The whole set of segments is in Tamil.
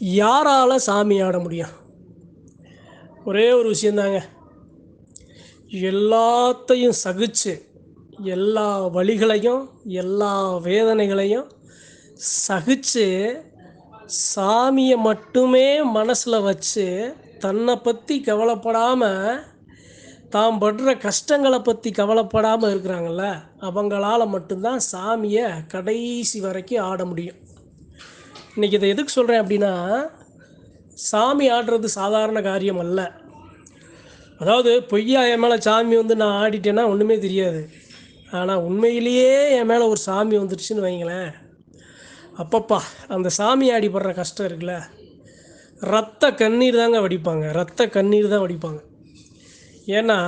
யாரால் சாமி ஆட முடியும்? ஒரே ஒரு விஷயந்தாங்க. எல்லாத்தையும் சகிச்சு எல்லா வழிகளையும் எல்லா வேதனைகளையும் சகிச்சு சாமியை மட்டுமே மனசில் வச்சு தன்னை பற்றி கவலைப்படாமல் தாம் படுற கஷ்டங்களை பற்றி கவலைப்படாமல் இருக்கிறாங்கள்ல அவங்களால மட்டும்தான் சாமியை கடைசி வரைக்கும் ஆட முடியும். இன்றைக்கி இதை எதுக்கு சொல்கிறேன் அப்படின்னா சாமி ஆடுறது சாதாரண காரியம் அல்ல. அதாவது பொய்யா என் மேலே சாமி வந்து நான் ஆடிட்டேன்னா ஒன்றுமே தெரியாது. ஆனால் உண்மையிலேயே என் மேலே ஒரு சாமி வந்துடுச்சுன்னு வைங்களேன். அப்பப்பா அந்த சாமி ஆடிப்படுற கஷ்டம் இருக்குல்ல ரத்த கண்ணீர் தாங்க வடிப்பாங்க. ரத்த கண்ணீர் தான் வடிப்பாங்க. ஏன்னா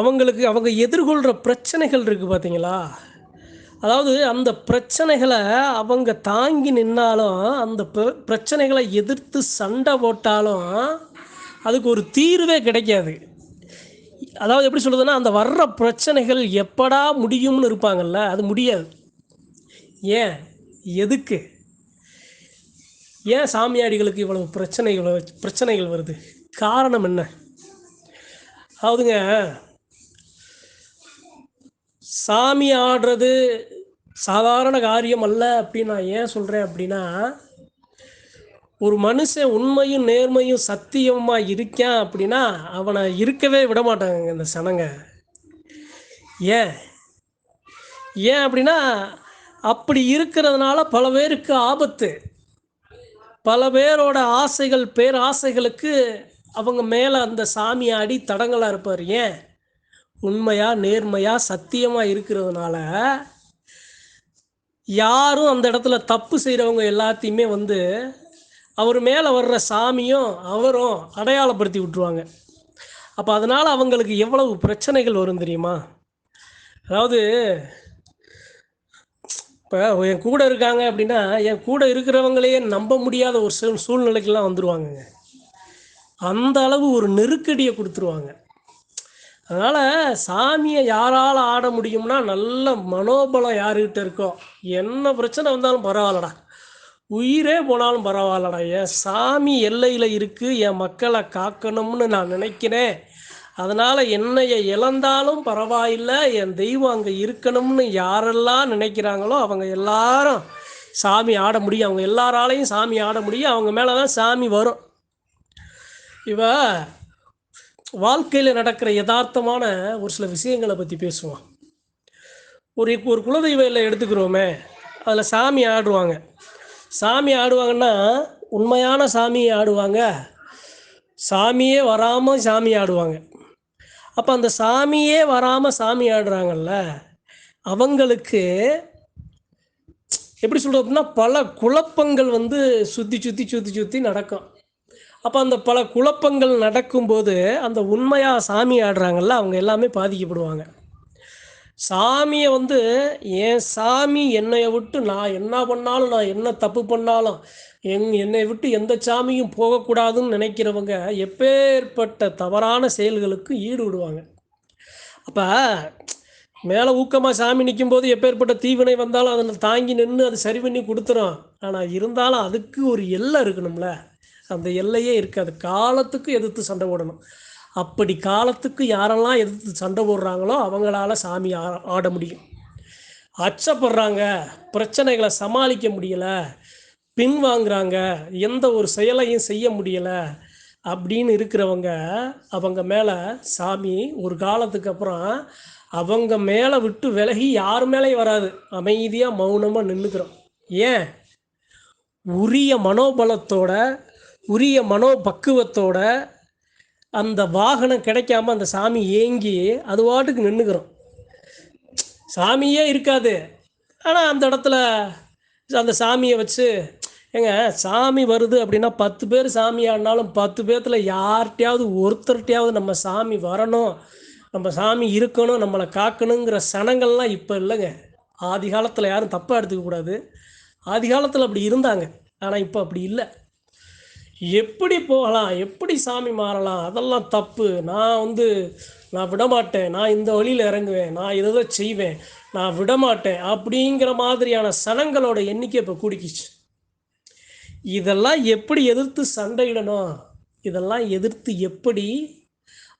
அவங்களுக்கு அவங்க எதிர்கொள்கிற பிரச்சனைகள் இருக்குது பார்த்தீங்களா அதாவது அந்த பிரச்சனைகளை அவங்க தாங்கி நின்னாலும் அந்த பிர- பிரச்சனைகளை எதிர்த்து சண்டை போட்டாலும் அதுக்கு ஒரு தீர்வே கிடைக்காது. அதாவது எப்படி சொல்கிறதுன்னா அந்த வர்ற பிரச்சனைகள் எப்படா முடியும்னு இருப்பாங்கல்ல அது முடியாது. ஏன்? எதுக்கு? ஏன் சாமியாடிகளுக்கு இவ்வளவு பிரச்சனைகள் பிரச்சனைகள் வருது? காரணம் என்ன? அதாவதுங்க சாமி ஆடுறது சாதாரண காரியம் அல்ல அப்படின்னு நான் ஏன் சொல்கிறேன் அப்படின்னா ஒரு மனுஷன் உண்மையும் நேர்மையும் சத்தியமாக இருக்கான் அப்படின்னா அவனை இருக்கவே விட மாட்டாங்க இந்த சனங்க. ஏன்? ஏன் அப்படின்னா அப்படி இருக்கிறதுனால பல பேருக்கு ஆபத்து. பல பேரோட ஆசைகள் பேராசைகளுக்கு அவங்க மேலே அந்த சாமி அடி தடங்களாக இருப்பார். ஏன்? உண்மையாக நேர்மையாக சத்தியமாக இருக்கிறதுனால யாரும் அந்த இடத்துல தப்பு செய்கிறவங்க எல்லாத்தையுமே வந்து அவர் மேலே வர்ற சாமியும் அவரும் அடையாளப்படுத்தி விட்ருவாங்க அப்போ அதனால் அவங்களுக்கு எவ்வளவு பிரச்சனைகள் வரும் தெரியுமா? அதாவது இப்போ என் கூட இருக்காங்க அப்படின்னா என் கூட இருக்கிறவங்களையே நம்ப முடியாத ஒரு சூழ் சூழ்நிலைக்கெல்லாம் வந்துடுவாங்கங்க அந்த அளவு ஒரு நெருக்கடியை கொடுத்துருவாங்க. அதனால் சாமியை யாரால் ஆட முடியும்னா நல்ல மனோபலம் யாருக்கிட்ட இருக்கோ என்ன பிரச்சனை வந்தாலும் பரவாயில்லடா. உயிரே போனாலும் பரவாயில்லடா. என் சாமி எல்லையில் இருக்குது என் மக்களை காக்கணும்னு நான் நினைக்கிறேன். அதனால் என்னைய இழந்தாலும் பரவாயில்லை என் தெய்வம் அங்கே இருக்கணும்னு யாரெல்லாம் நினைக்கிறாங்களோ அவங்க எல்லாரும் சாமி ஆட முடியும். அவங்க எல்லாராலையும் சாமி ஆட முடியும். அவங்க மேலே தான் சாமி வரும். இவ வாழ்க்கையில் நடக்கிற யதார்த்தமான ஒரு சில விஷயங்களை பற்றி பேசுவோம். ஒரு ஒரு குலதெய்வ இல்லை எடுத்துக்கிறோமே அதில் சாமி ஆடுவாங்க. சாமி ஆடுவாங்கன்னா உண்மையான சாமியை ஆடுவாங்க. சாமியே வராமல் சாமி ஆடுவாங்க. அப்போ அந்த சாமியே வராமல் சாமி ஆடுறாங்கல்ல அவங்களுக்கு எப்படி சொல்கிறது அப்படின்னா பல குழப்பங்கள் வந்து சுற்றி சுற்றி சுற்றி சுற்றி நடக்கும். அப்போ அந்த பல குழப்பங்கள் நடக்கும்போது அந்த உண்மையாக சாமி ஆடுறாங்கல்ல அவங்க எல்லாமே பாதிக்கப்படுவாங்க. சாமியை வந்து என் சாமி என்னையை விட்டு நான் என்ன பண்ணாலும் நான் என்ன தப்பு பண்ணாலும் எங் என்னை விட்டு எந்த சாமியும் போகக்கூடாதுன்னு நினைக்கிறவங்க எப்பேற்பட்ட தவறான செயல்களுக்கு ஈடுபடுவாங்க. அப்போ மேலே ஊக்கமாக சாமி நிற்கும்போது எப்பேற்பட்ட தீவினை வந்தாலும் அதை தாங்கி நின்று அது சரி பண்ணி கொடுத்துரும். ஆனால் இருந்தாலும் அதுக்கு ஒரு எல்லை இருக்கணும்ல. அந்த எல்லையே இருக்காது. காலத்துக்கு எதிர்த்து சண்டை போடணும். அப்படி காலத்துக்கு யாரெல்லாம் எதிர்த்து சண்டை போடுறாங்களோ அவங்களால சாமி ஆ- ஆட முடியும். அச்சப்படுறாங்க பிரச்சனைகளை சமாளிக்க முடியலை பின்வாங்குறாங்க எந்த ஒரு செயலையும் செய்ய முடியலை அப்படின்னு இருக்கிறவங்க அவங்க மேலே சாமி ஒரு காலத்துக்கு அப்புறம் அவங்க மேலே விட்டு விலகி யார் மேலேயும் வராது. அமைதியாக மௌனமாக நின்றுக்கிறோம் ஏன்? உரிய மனோபலத்தோட உரிய மனோபக்குவத்தோட அந்த வாகனம் கிடைக்காம அந்த சாமி ஏங்கி அது வாட்டுக்கு நின்றுக்கிறோம் சாமியே இருக்காது. ஆனால் அந்த இடத்துல அந்த சாமியை வச்சு ஏங்க சாமி வருது அப்படின்னா பத்து பேர் சாமி ஆடினாலும் பத்து பேர்த்தில் யார்கிட்டையாவது ஒருத்தர்கிட்டையாவது நம்ம சாமி வரணும். நம்ம சாமி இருக்கணும் நம்மளை காக்கணுங்கிற சனங்கள்லாம் இப்போ இல்லைங்க. ஆதி காலத்தில் யாரும் தப்பாக எடுத்துக்கக்கூடாது ஆதி காலத்தில் அப்படி இருந்தாங்க. ஆனால் இப்போ அப்படி இல்லை. எப்படி போகலாம் எப்படி சாமி மாறலாம் அதெல்லாம் தப்பு. நான் வந்து நான் விடமாட்டேன். நான் இந்த வழியில் இறங்குவேன். நான் இதை தான் செய்வேன். நான் விடமாட்டேன் அப்படிங்கிற மாதிரியான சனங்களோட எண்ணிக்கை இப்போ கூடிக்கிச்சு. இதெல்லாம் எப்படி எதிர்த்து சண்டையிடணும்? இதெல்லாம் எதிர்த்து எப்படி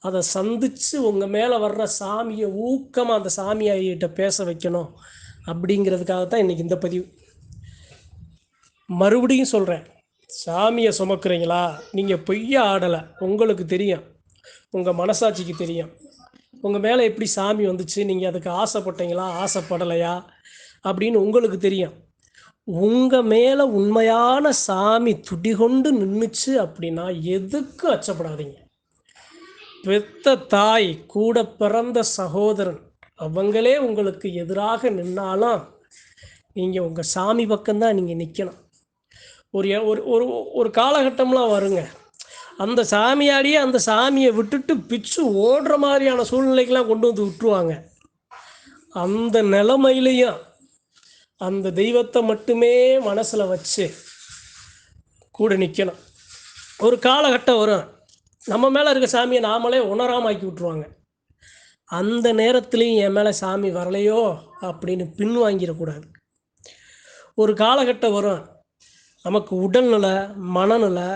அதை சந்தித்து உங்கள் மேலே வர்ற சாமியை ஊக்கமாக அந்த சாமியாயிட்ட பேச வைக்கணும் அப்படிங்கிறதுக்காக தான் இன்றைக்கி இந்த பதிவு. மறுபடியும் சொல்கிறேன் சாமியை சுமக்குறீங்களா? நீங்கள் பொய்யா ஆடலை. உங்களுக்கு தெரியும். உங்கள் மனசாட்சிக்கு தெரியும். உங்கள் மேலே எப்படி சாமி வந்துச்சு? நீங்கள் அதுக்கு ஆசைப்பட்டீங்களா? ஆசைப்படலையா? அப்படின்னு உங்களுக்கு தெரியும். உங்கள் மேலே உண்மையான சாமி துடிகொண்டு நின்றுச்சு அப்படின்னா எதுக்கும் அச்சப்படாதீங்க. பெத்த தாய் கூட பிறந்த சகோதரன் அவங்களே உங்களுக்கு எதிராக நின்னாலும் நீங்கள் உங்கள் சாமி பக்கம்தான் நீங்கள் நிற்கணும் ஒரு ஒரு ஒரு ஒரு காலகட்டம்லாம் வருங்க. அந்த சாமியாடியே அந்த சாமியை விட்டுட்டு பிச்சு ஓடுற மாதிரியான சூழ்நிலைக்கெல்லாம் கொண்டு வந்து விட்டுருவாங்க. அந்த நிலைமையிலையும் அந்த தெய்வத்தை மட்டுமே மனசில் வச்சு கூட நிற்கணும் ஒரு காலகட்டம் வரும். நம்ம மேலே இருக்க சாமியை நாமளே உணராம ஆக்கி விட்ருவாங்க அந்த நேரத்துலையும் என் மேலே சாமி வரலையோ அப்படின்னு பின்வாங்கிடக்கூடாது. ஒரு காலகட்டம் வரும். நமக்கு உடல்நிலை மனநிலை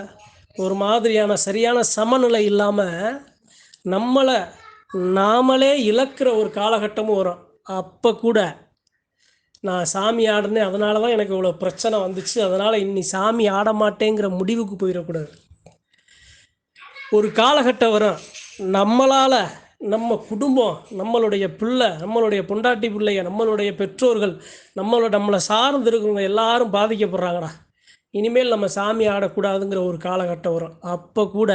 ஒரு மாதிரியான சரியான சமநிலை இல்லாமல் நம்மளை நாமளே இழக்கிற ஒரு காலகட்டமும் வரும். அப்போ கூட நான் சாமி ஆடினேன் அதனால தான் எனக்கு இவ்வளோ பிரச்சனை வந்துச்சு. அதனால் இன்னி சாமி ஆட மாட்டேங்கிற முடிவுக்கு போயிடக்கூடாது. ஒரு காலகட்டம் வரும். நம்மளால் நம்ம குடும்பம் நம்மளுடைய பிள்ளை நம்மளுடைய பொண்டாட்டி பிள்ளைங்க நம்மளுடைய பெற்றோர்கள் நம்மளோட நம்மளை சார்ந்து இருக்கிறவங்க எல்லாரும் பாதிக்கப்படுறாங்கடா. இனிமேல் நம்ம சாமி ஆடக்கூடாதுங்கிற ஒரு காலகட்டம் வரும். அப்போ கூட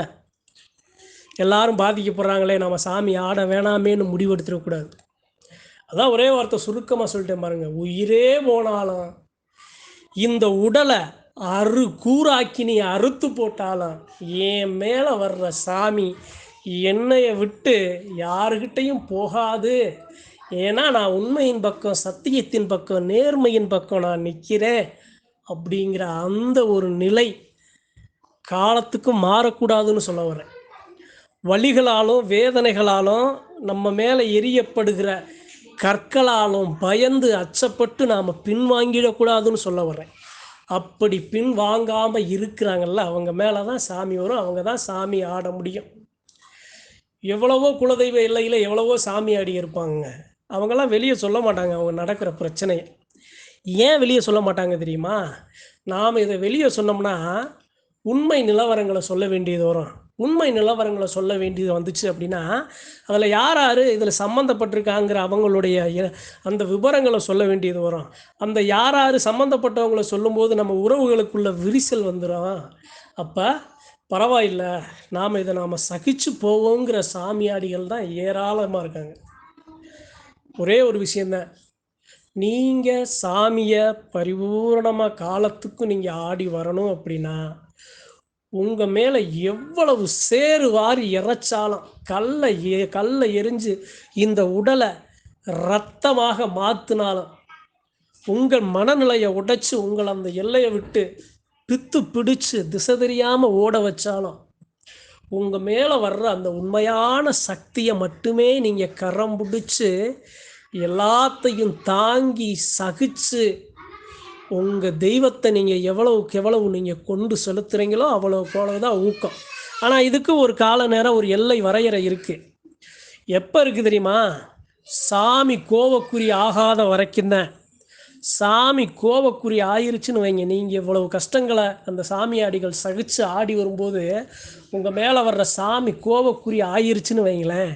எல்லாரும் பாதிக்கப்படுறாங்களே நம்ம சாமி ஆட வேணாமேன்னு முடிவெடுத்துடக்கூடாது. அதான் ஒரே வார்த்தை சுருக்கமாக சொல்லிட்டேன் பாருங்க. உயிரே போனாலும் இந்த உடலை அறு கூறாக்கி நீ அறுத்து போட்டாலும் என் மேலே வர்ற சாமி என்னைய விட்டு யாருக்கிட்டையும் போகாது. ஏன்னா நான் உண்மையின் பக்கம் சத்தியத்தின் பக்கம் நேர்மையின் பக்கம் நான் நிற்கிறேன் அப்படிங்கிற அந்த ஒரு நிலை காலத்துக்கு மாறக்கூடாதுன்னு சொல்ல வரேன் வழிகளாலும் வேதனைகளாலும் நம்ம மேலே எரியப்படுகிற கற்களாலும் பயந்து அச்சப்பட்டு நாம் பின்வாங்கிடக்கூடாதுன்னு சொல்ல வரேன் அப்படி பின் வாங்காமல் இருக்கிறாங்கல்ல அவங்க மேலே தான் சாமி வரும் அவங்க தான் சாமி ஆட முடியும். எவ்வளவோ குலதெய்வ இல்லையில் எவ்வளவோ சாமி ஆடி இருப்பாங்க. அவங்கெல்லாம் வெளியே சொல்ல மாட்டாங்க அவங்க நடக்கிற பிரச்சனையை. ஏன் வெளியே சொல்ல மாட்டாங்க தெரியுமா? நாம் இதை வெளியே சொன்னோம்னா உண்மை நிலவரங்களை சொல்ல வேண்டியது வரும். உண்மை நிலவரங்களை சொல்ல வேண்டியது வந்துச்சு அப்படின்னா அதில் யார் யார் இதில் சம்மந்தப்பட்டிருக்காங்கிற அவங்களுடைய அந்த விவரங்களை சொல்ல வேண்டியது வரும். அந்த யார் யார் சம்மந்தப்பட்டவங்களை சொல்லும்போது நம்ம உறவுகளுக்குள்ள விரிசல் வந்துடும் அப்போ பரவாயில்ல நாம் இதை நாம் சகிச்சு போவோங்கிற சாமியாடிகள் தான் ஏராளமாக இருக்காங்க. ஒரே ஒரு விஷயந்தான் நீங்கள் சாமியை பரிபூரணமாக காலத்துக்கும் நீங்கள் ஆடி வரணும் அப்படின்னா உங்கள் மேலே எவ்வளவு சேறு வாரி இறைச்சாலும் கல்லை எ கல்லை எரிஞ்சு இந்த உடலை ரத்தமாக மாற்றினாலும் உங்கள் மனநிலையை உடைச்சு உங்களை அந்த எல்லையை விட்டு பித்து பிடிச்சு திசை தெரியாமல் ஓட வச்சாலும் உங்கள் மேலே வர்ற அந்த உண்மையான சக்தியை மட்டுமே நீங்கள் கரம் பிடிச்சி எல்லாத்தையும் தாங்கி சகிச்சு உங்கள் தெய்வத்தை நீங்கள் எவ்வளவுக்கு எவ்வளவு நீங்கள் கொண்டு செலுத்துறீங்களோ அவ்வளோ அவ்வளவு தான் ஊக்கம். ஆனால் இதுக்கு ஒரு கால நேரம் ஒரு எல்லை வரையறை இருக்குது எப்போ இருக்குது தெரியுமா? சாமி கோவக்குறி ஆகாத வரைக்கும் தான். சாமி கோவக்குறி ஆயிருச்சுன்னு வைங்க. நீங்கள் இவ்வளவு கஷ்டங்களை அந்த சாமியாடிகள் சகிச்சு ஆடி வரும்போது உங்கள் மேலே வர்ற சாமி கோவக்குறி ஆயிருச்சுன்னு வைங்களேன்.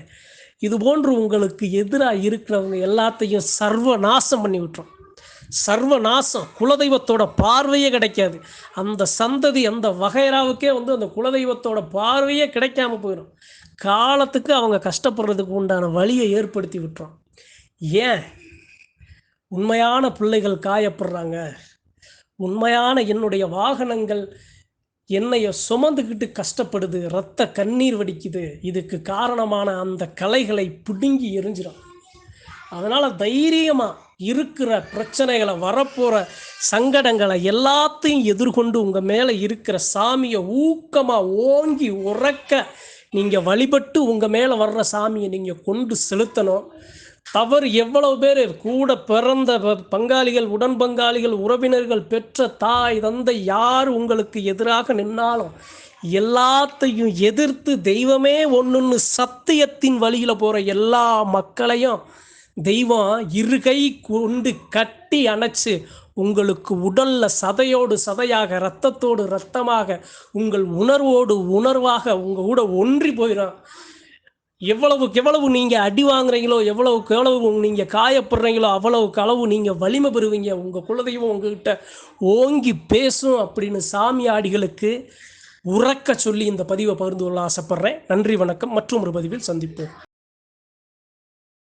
இது போன்று உங்களுக்கு எதிராக இருக்கிறவங்க எல்லாத்தையும் சர்வ நாசம் பண்ணி விட்டுரும். சர்வ நாசம் குலதெய்வத்தோட பார்வையே கிடைக்காது. அந்த சந்ததி அந்த வகைராவுக்கே வந்து அந்த குலதெய்வத்தோட பார்வையே கிடைக்காம போயிடும் காலத்துக்கு அவங்க கஷ்டப்படுறதுக்கு உண்டான வழியை ஏற்படுத்தி விட்டுரும். ஏன்? உண்மையான பிள்ளைகள் காயப்படுறாங்க. உண்மையான என்னுடைய வாகனங்கள் என்னைய சுமந்துக்கிட்டு கஷ்டப்படுது ரத்த கண்ணீர் வடிக்குது. இதுக்கு காரணமான அந்த கலைகளை பிடுங்கி எரிஞ்சிடும் அதனால் தைரியமாக இருக்கிற பிரச்சனைகளை வரப்போகிற சங்கடங்களை எல்லாத்தையும் எதிர்கொண்டு உங்கள் மேலே இருக்கிற சாமியை ஊக்கமாக ஓங்கி உறக்க நீங்கள் வழிபட்டு உங்கள் மேலே வர்ற சாமியை நீங்கள் கொண்டு செலுத்தணும். தவறு எவ்வளவு பேர் கூட பிறந்த ப- பங்காளிகள் உடன் பங்காளிகள் உறவினர்கள் பெற்ற தாய் தந்தை யார் உங்களுக்கு எதிராக நின்னாலும் எல்லாத்தையும் எதிர்த்து தெய்வமே ஒன்றுன்னு சத்தியத்தின் வழியில் போகிற எல்லா மக்களையும் தெய்வம் இருகை கொண்டு கட்டி அணைச்சு உங்களுக்கு உடல்ல சதையோடு சதையாக ரத்தத்தோடு ரத்தமாக உங்கள் உணர்வோடு உணர்வாக உங்கள் கூட ஒன்றி போயிடும் எவ்வளவுக்கு எவ்வளவு நீங்கள் அடி வாங்குறீங்களோ எவ்வளவுக்கு எவ்வளவு நீங்கள் காயப்படுறீங்களோ அவ்வளவுக்கு அளவு நீங்கள் வலிமை பெறுவீங்க. உங்கள் குலதெய்வம் உங்ககிட்ட ஓங்கி பேசும் அப்படின்னு சாமியாடிகளுக்கு உறக்க சொல்லி இந்த பதிவை பகிர்ந்து கொள்ள ஆசைப்பட்றேன். நன்றி வணக்கம். மற்றும் ஒரு பதிவில் சந்திப்போம்.